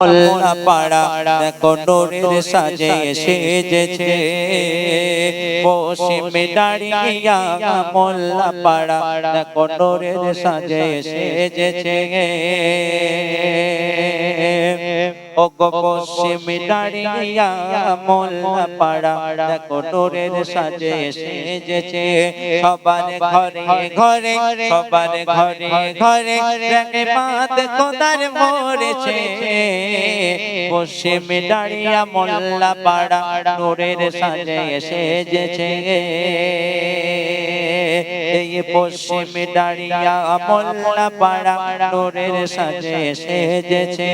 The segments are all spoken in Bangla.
মোল্লা পাড়া দেখো নোরের সাজে সেজেছে পশ্চিম দাঁড়িয়া মোল্লা পাড়া দেখো নোরের সাজে সেজেছে ও গো পশ্চিম দাঁড়িয়া মোল্লা পাড়া দেখো নোরের সাজে সেজেছে। সবার ঘরে ঘরে, সবার ঘরে ঘরে রঙে মাত খোদার মরেছে পশ্চিম দাঁড়িয়া মোল্লা পাড়া সাজে সেজেছে। পশ্চিম দাঁড়িয়া মোল্লা পাড়া নোরের সাজে সেজেছে।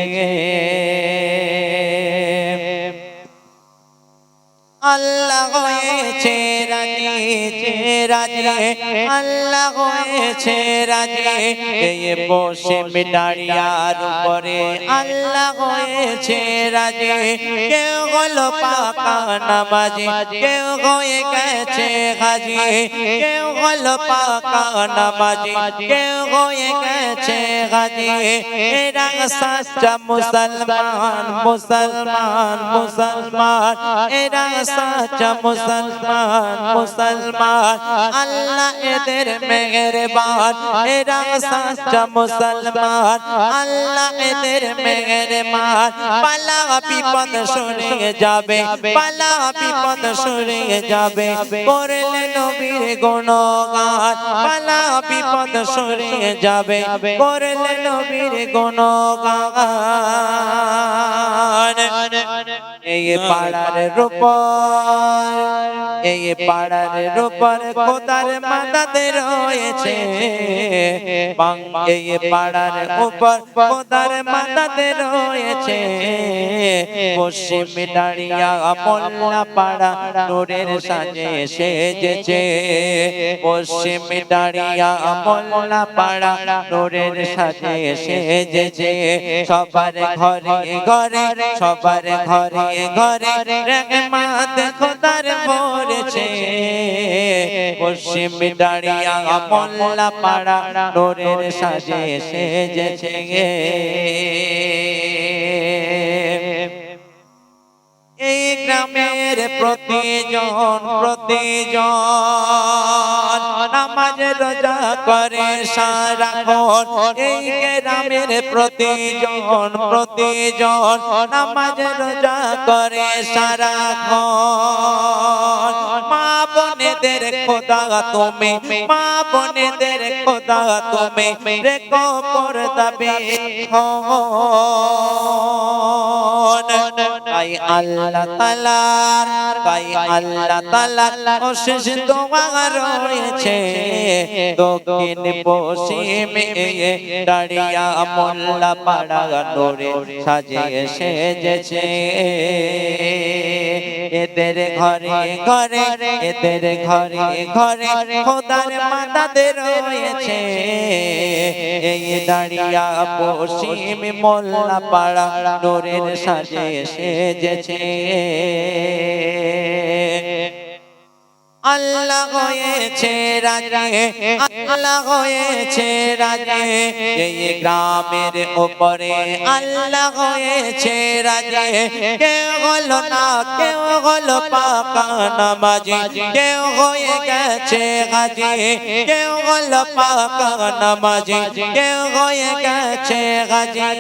আল্লাহ রাজি, আল্লাহ হয়েছে রাজি। এই বসে মিটারিয়ার উপরে আল্লাহ হয়েছে রাজি। কেউ হলো পাকা নামাজি, কেউ হয়ে গেছে হাজি। কেউ হলো পাকা কেউ হয়ে গেছে হাজি। এরা সাচ্চা মুসলমান মুসলমান মুসলমান। এরা সাচ্চা মুসলমান মুসলমান। আল্লাহ এদের মেহেরবান, এরা সাচ্চা মুসলমান। আল্লাহ এদের মেহেরবান, পালা বিপদ সরে যাবে, পালা বিপদ সরে যাবে। করলে নবীর গুণগান, পালা বিপদ সরে যাবে। করলে নবীর গুণগান। এই পাড়ার রূপর এই পাড়ার রূপর খোদার মাদাতে রয়েছে এই পাড়ার উপর খোদার মাদাতে রয়েছে পশ্চিম দাঁড়িয়া মোল্লা পাড়া নোরের সাজে সেজেছে। পশ্চিম দাঁড়িয়া মোল্লা পাড়া নোরের সাজে সেজেছে। সবার ঘরে ঘরে সবার ঘরে ঘরে রহমত খোদার পড়েছে পশ্চিম দাঁড়িয়া মোল্লা পাড়া নোরের সাজে সেজেছে এই গ্রামের প্রতিজন প্রতিজন রোজা করে সারাক্ষণ এই গ্রামের প্রতিজন প্রতিজন নামাজ রোজা করে সারাক্ষণ মা বোনেদের খোদা তুমি মা বোনেদের খোদা তুমি, রেখো পর্দাবে। তাই আল্লাহ তালার তাই আল্লাহ তালার অশেষ দোয়া রয়েছে। দক্ষিণ পশ্চিমে দাঁড়িয়া মোল্লা পাড়া নোরে সাজে সেজেছে। এদের ঘরে ঘরে, এদের ঘরে ঘরে খোদার মাতাদের রয়েছে। এই দাঁড়িয়া পশ্চিম মোল্লা পাড়া নোরের সাজে সেজেছে। আল্লাহ হয়েছে রাজে, আল্লাহ হয়েছে রাজে, এই গ্রামের উপরে আল্লাহ হয়েছে রাজে। কেউ হলো না, কেউ হলো পাকা নামাজি, কেউ হয়ে গেছে গাজি কেউ হলো পাকা নামাজি, কেউ হয়ে গেছে গাজি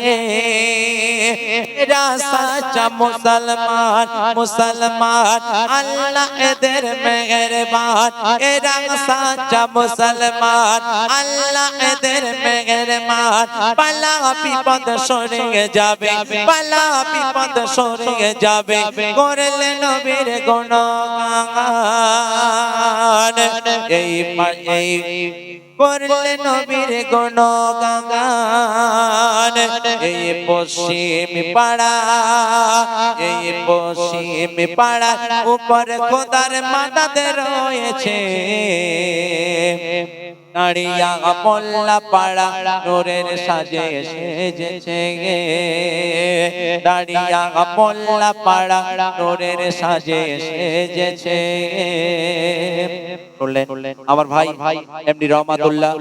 এরা সাচ্চা মুসলমান মুসলমান, আল্লাহ এদের মেহেরবান। এরা সাচ্চা মুসলমান, আল্লাহ এদের মেহেরবান। পালা বিপদ সরে যাবে, পালা বিপদ সরে যাবে। করলে নবীর গুণগান। এই করলে নবীর গুণগান। এই পশ্চিম পাড়া, এই পশ্চিম পাড়া উপর খোদার মাদাতে রয়েছে। নাড়িয়া মোল্লা পাড়া নোরের সাজে সেজেছে গে। দাঁড়িয়া মোল্লা পাড়া নোরের সাজে সেজেছে আমার ভাই ভাই, এমনি রহমাতুল্লাহ।